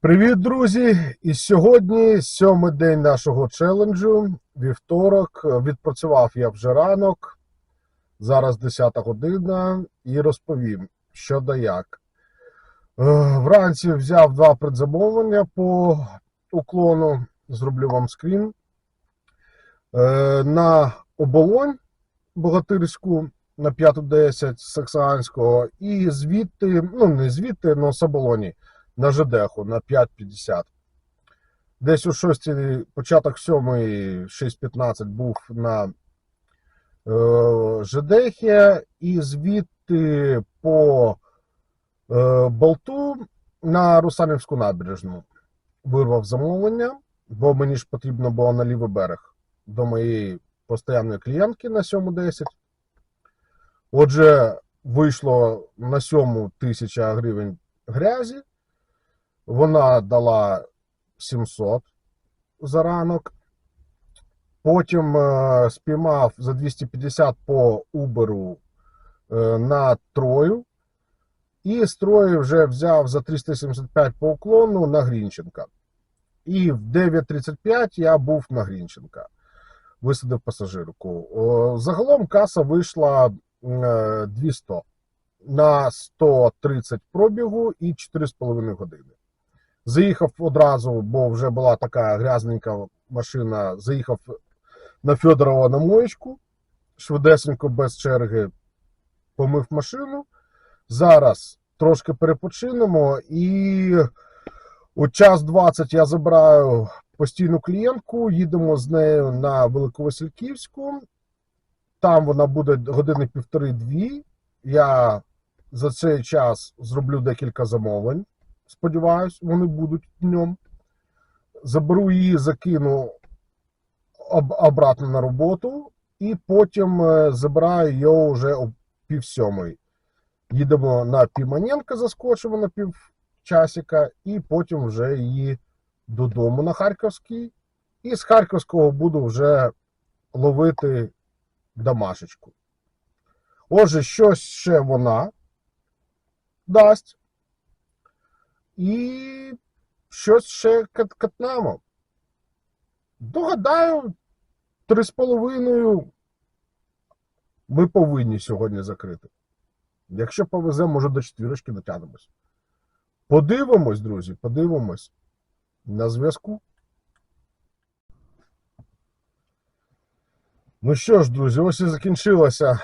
Привіт, друзі! І сьогодні сьомий день нашого челенджу. Вівторок. Відпрацював я вже ранок. Зараз 10 година, і розповім, що да як. Е, Вранці взяв два предзамовлення по уклону. Зроблю вам скрін. Е, На оболонь богатирську на 5.10 Саксанського, і звідти, ну не звідти, але з оболоні на ЖДХу на 5.50. Десь у 6, початок 7, 6.15 був на е, ЖДХі, і звідти по е, болту на Русанівську набережну вирвав замовлення, бо мені ж потрібно було на лівий берег до моєї постійної клієнтки на 7.10. Отже, вийшло на 7 тисяча гривень грязі. Вона дала 700 за ранок. Потім е, спіймав за 250 по Uber е, на Трою. І з Трої вже взяв за 375 по уклону на Грінченка. І в 9.35 я був на Грінченка. Висадив пасажирку. Загалом каса вийшла е, 200 на 130 пробігу і 4,5 години. Заїхав одразу, бо вже була така грязненька машина. Заїхав на Федорова на моєчку, швидесенько без черги помив машину. Зараз трошки перепочинемо, і у час 20 я забираю постійну клієнтку, їдемо з нею на Великовасильківську. Там вона буде години півтори-дві. Я за цей час зроблю декілька замовлень. Сподіваюсь, вони будуть днем. Заберу її, закину об, обратно на роботу, і потім е, забираю її вже о пів сьомої. Їдемо на Піманенка, заскочимо на півчасика, і потім вже її додому на Харківський. І з Харківського буду вже ловити домашечку. Отже, що ще вона дасть. І щось ще кат- катнемо. Догадаю, три з половиною ми повинні сьогодні закрити. Якщо повезе, може до четвірочки дотягнемось. Подивимось, друзі, подивимось. На зв'язку. Ну що ж, друзі, ось і закінчилася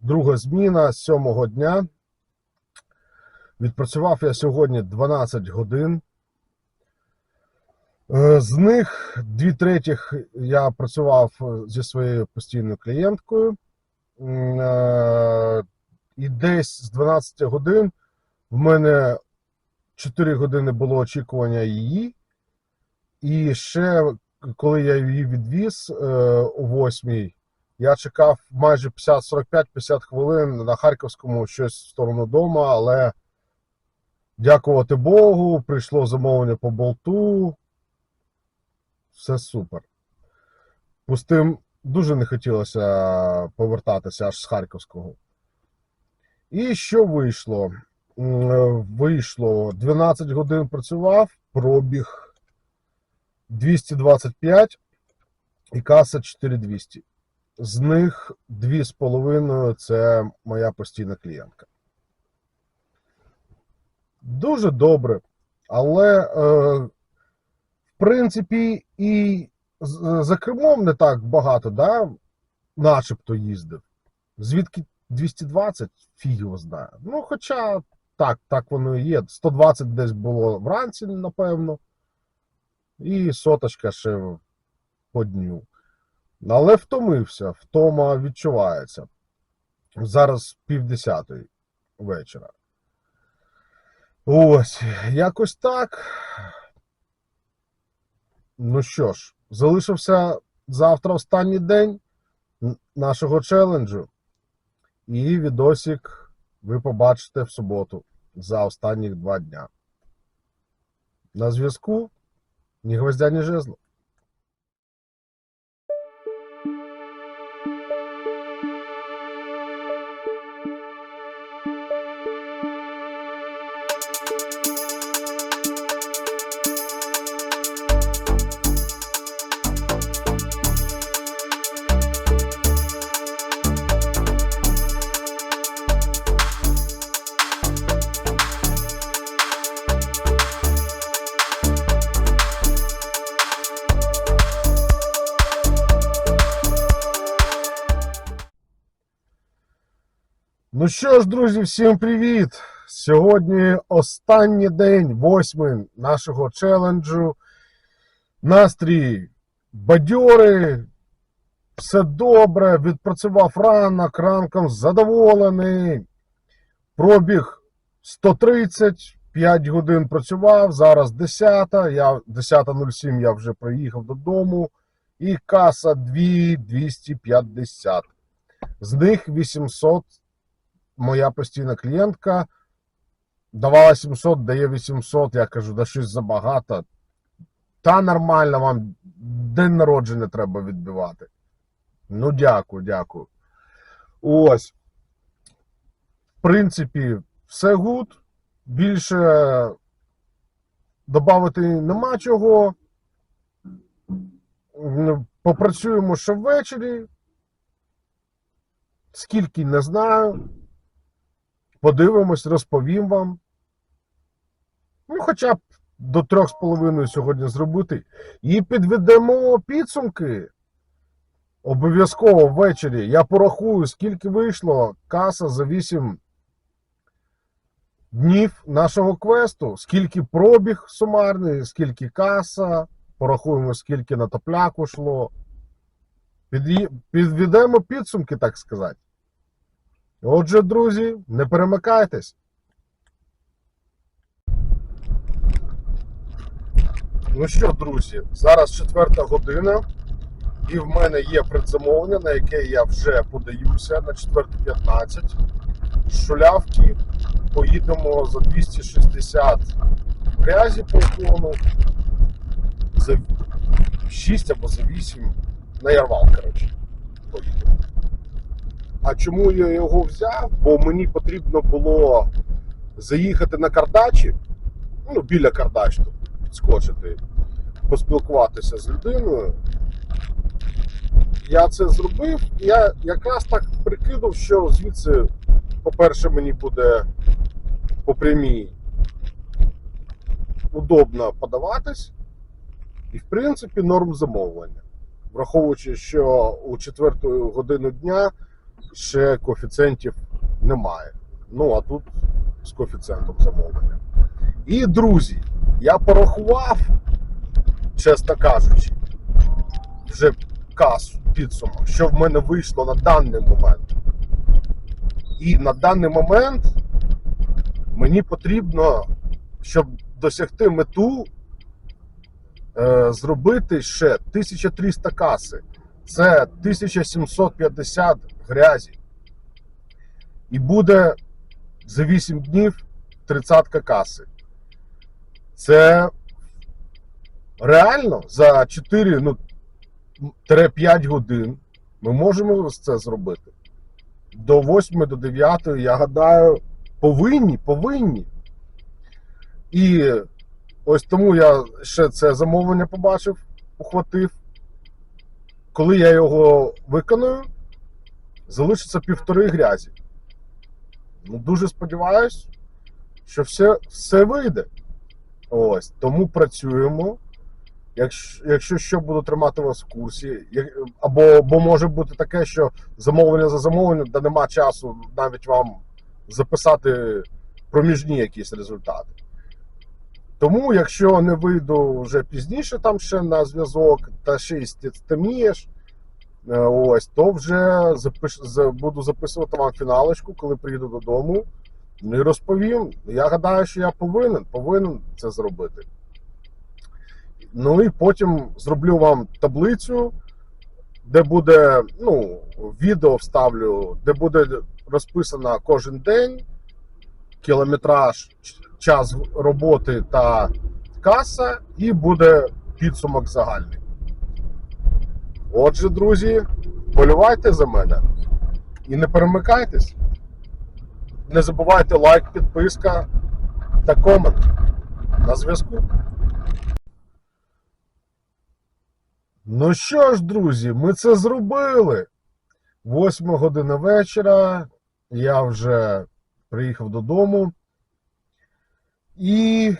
друга зміна сьомого дня. Відпрацював я сьогодні 12 годин. Е, З них дві третіх я працював е, зі своєю постійною клієнткою. Е, І десь з 12 годин в мене 4 години було очікування її. І ще коли я її відвіз о 8 я чекав майже 50, 45-50 хвилин на Харківському щось в сторону дому, але Дякувати Богу, прийшло замовлення по болту. Все супер. Пустим дуже не хотілося повертатися аж з Харківського. І що вийшло? Е, Вийшло 12 годин працював, пробіг 225 і каса 4200. З них 2,5 це моя постійна клієнтка. Дуже добре. Але, е, в принципі, і за кермом не так багато, да, начебто їздив. Звідки 220, фіг його знає. Ну, хоча так, так воно і є. 120 десь було вранці, напевно. І соточка ще по дню. Але втомився, втома відчувається. Зараз півдесятої вечора. Ось, якось так. Ну що ж, залишився завтра останній день нашого челенджу. І відосик ви побачите в суботу за останні два дня. На зв'язку ні гвоздя, ні жезла. Ну що ж, друзі, всім привіт! Сьогодні останній день, восьмий нашого челенджу. Настрій бадьори, все добре, відпрацював ранок, ранком задоволений. Пробіг 130, 5 годин працював, зараз 10, я 10.07 я вже приїхав додому. І каса 2 250. З них 800 моя постійна клієнтка давала 700, дає 800. Я кажу, да щось забагато. Та нормально вам день народження треба відбивати. Ну, дякую, дякую. Ось. В принципі, все гуд. Більше додати нема чого. Попрацюємо ще ввечері. Скільки не знаю. Подивимось, розповім вам. Ну, хоча б до трьох з половиною сьогодні зробити. І підведемо підсумки. Обов'язково ввечері. Я порахую, скільки вийшло каса за 8 днів нашого квесту, скільки пробіг сумарний, скільки каса. Порахуємо, скільки на топляк ушло. Підведемо підсумки, так сказати. Отже, друзі, не перемикайтесь. Ну що, друзі, зараз четверта година, і в мене є предзамовлення, на яке я вже подаюся на 4.15. З Шулявки поїдемо за 260 грязі по уклону, за 6 або за 8 на Ярвал, коротше, поїдемо. А чому я його взяв? Бо мені потрібно було заїхати на Кардачі, ну, біля Кардачу, підскочити, поспілкуватися з людиною. Я це зробив, і я якраз так прикинув, що звідси, по-перше, мені буде по прямій удобно подаватись, і, в принципі, норм замовлення. Враховуючи, що у четверту годину дня ще коефіцієнтів немає. Ну, а тут з коефіцієнтом замовлення. І, друзі, я порахував, чесно кажучи, вже касу, підсумок, що в мене вийшло на даний момент. І на даний момент мені потрібно, щоб досягти мету, е, зробити ще 1300 каси. Це 1750 грязі. І буде за 8 днів 30 каси. Це реально за 4 ну, 5 годин ми можемо це зробити. До 8 до 9, я гадаю, повинні, повинні. І ось тому я ще це замовлення побачив, ухватив. Коли я його виконую, залишиться півтори грязі. Ну, дуже сподіваюсь, що все, все вийде. Ось, тому працюємо. Якщо, якщо що, буду тримати вас в курсі. Або бо може бути таке, що замовлення за замовленням, де нема часу навіть вам записати проміжні якісь результати. Тому, якщо не вийду вже пізніше там ще на зв'язок, та ще й стемнієш, е, ось, то вже запиш, буду записувати вам фіналочку, коли приїду додому. Ну і розповім. Я гадаю, що я повинен, повинен це зробити. Ну і потім зроблю вам таблицю, де буде, ну, відео вставлю, де буде розписано кожен день, кілометраж, час роботи та каса, і буде підсумок загальний. Отже, друзі, болювайте за мене і не перемикайтесь. Не забувайте лайк, підписка та комент. На зв'язку. Ну що ж, друзі, ми це зробили. Восьма година вечора. Я вже приїхав додому. І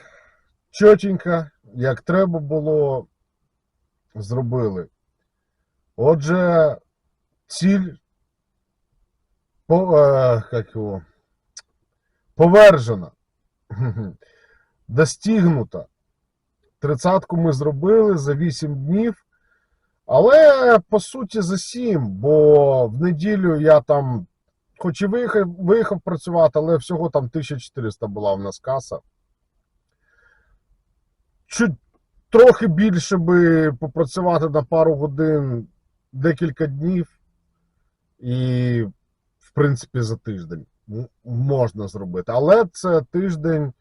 чотенько, як треба було, зробили. Отже, ціль по, е, як його, повержена, достигнута. Тридцятку ми зробили за 8 днів. Але по суті за 7, бо в неділю я там, хоч і виїхав, виїхав працювати, але всього там 1400 була в нас каса. Чуть трохи більше би попрацювати на пару годин декілька днів. І, в принципі, за тиждень можна зробити. Але це тиждень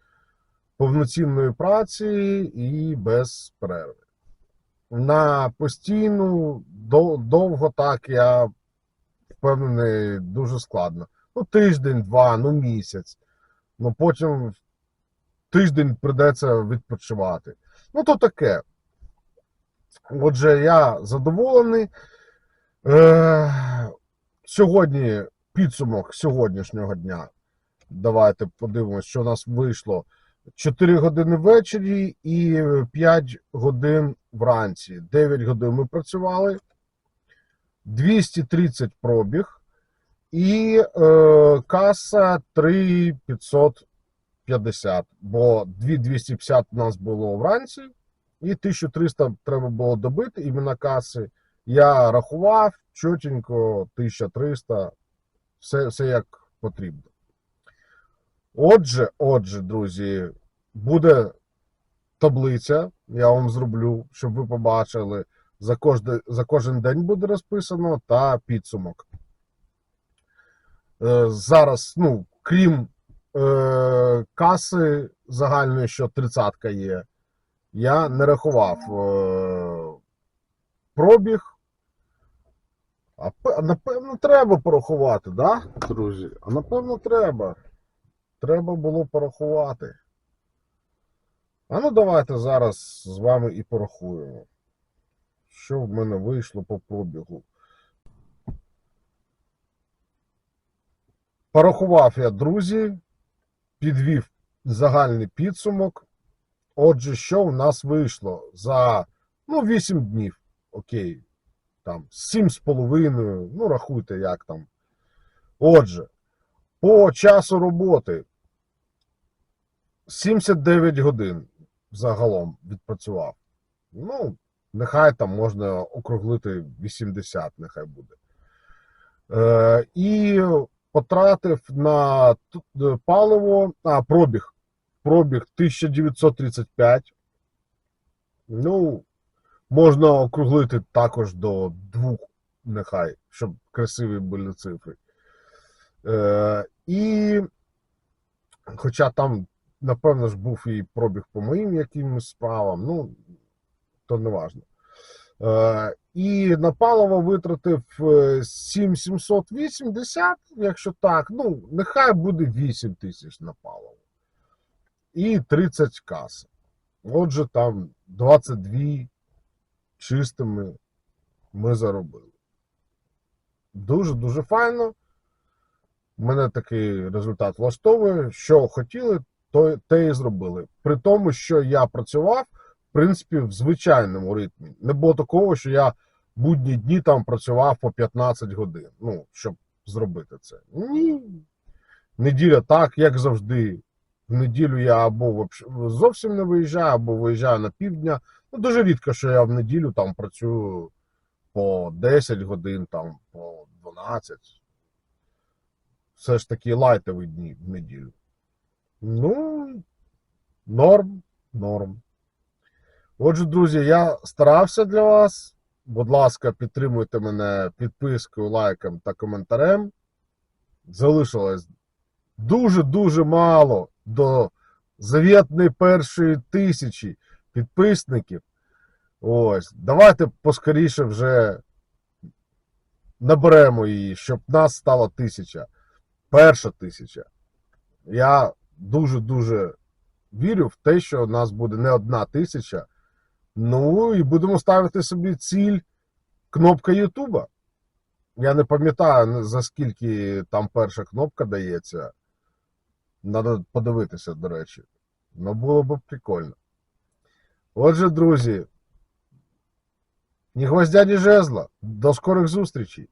повноцінної праці і без перерви. На постійну, довго так, я впевнений, дуже складно. Ну, тиждень, два, ну місяць. Ну потім тиждень прийдеться відпочивати. Ну, то таке. Отже, я задоволений. Е, сьогодні підсумок сьогоднішнього дня. Давайте подивимось, що у нас вийшло. 4 години ввечері і 5 годин вранці. 9 годин ми працювали. 230 пробіг. І е, каса 3550. Бо 2250 у нас було вранці, і 1300 треба було добити іменно каси. Я рахував чотенько 1300, все, все як потрібно. Отже, отже, друзі, буде таблиця, я вам зроблю, щоб ви побачили. За кожен, за кожен день буде розписано та підсумок. Е, зараз, ну, крім е, каси загальної, що 30 є, я не рахував е, пробіг. А напевно, треба порахувати, да, друзі? А напевно, треба. Треба було порахувати. А ну давайте зараз з вами і порахуємо. Що в мене вийшло по пробігу. Порахував я, друзі, підвів загальний підсумок. Отже, що в нас вийшло за ну, 8 днів. Окей. Там 7,5. Ну, рахуйте, як там. Отже, по часу роботи 79 годин загалом відпрацював. Ну, нехай там можна округлити 80, нехай буде. Е, і потратив на паливо, а, пробіг. Пробіг 1935. Ну, можна округлити також до двох, нехай, щоб красиві були цифри. Е, і, хоча там, напевно ж, був і пробіг по моїм якимось справам, ну, то не важно. Е, і на паливо витратив е, 7780, якщо так, ну, нехай буде 8 тисяч на паливо. І 30 кас. Отже, там 22 чистими ми заробили. Дуже-дуже файно. Мене такий результат влаштовує. Що хотіли, то те і зробили. При тому, що я працював, принципі, в звичайному ритмі. Не було такого, що я будні дні там працював по 15 годин. Ну, щоб зробити це. Ні. Неділя так, як завжди. В неділю я або зовсім не виїжджаю, або виїжджаю на півдня. Ну, дуже рідко, що я в неділю там працюю по 10 годин, там, по 12. Все ж таки лайтові дні в неділю. Ну, норм, норм. Отже, друзі, я старався для вас. Будь ласка, підтримуйте мене підпискою, лайком та коментарем. Залишилось дуже-дуже мало до завітної першої тисячі підписників. Ось, давайте поскоріше вже наберемо її, щоб нас стало тисяча. Перша тисяча. Я дуже-дуже вірю в те, що нас буде не одна тисяча. Ну і будемо ставити собі ціль кнопка Ютуба. Я не пам'ятаю, за скільки там перша кнопка дається. Треба подивитися, до речі. Ну, було б прикольно. Отже, друзі, ні гвоздя, ні жезла. До скорих зустрічей.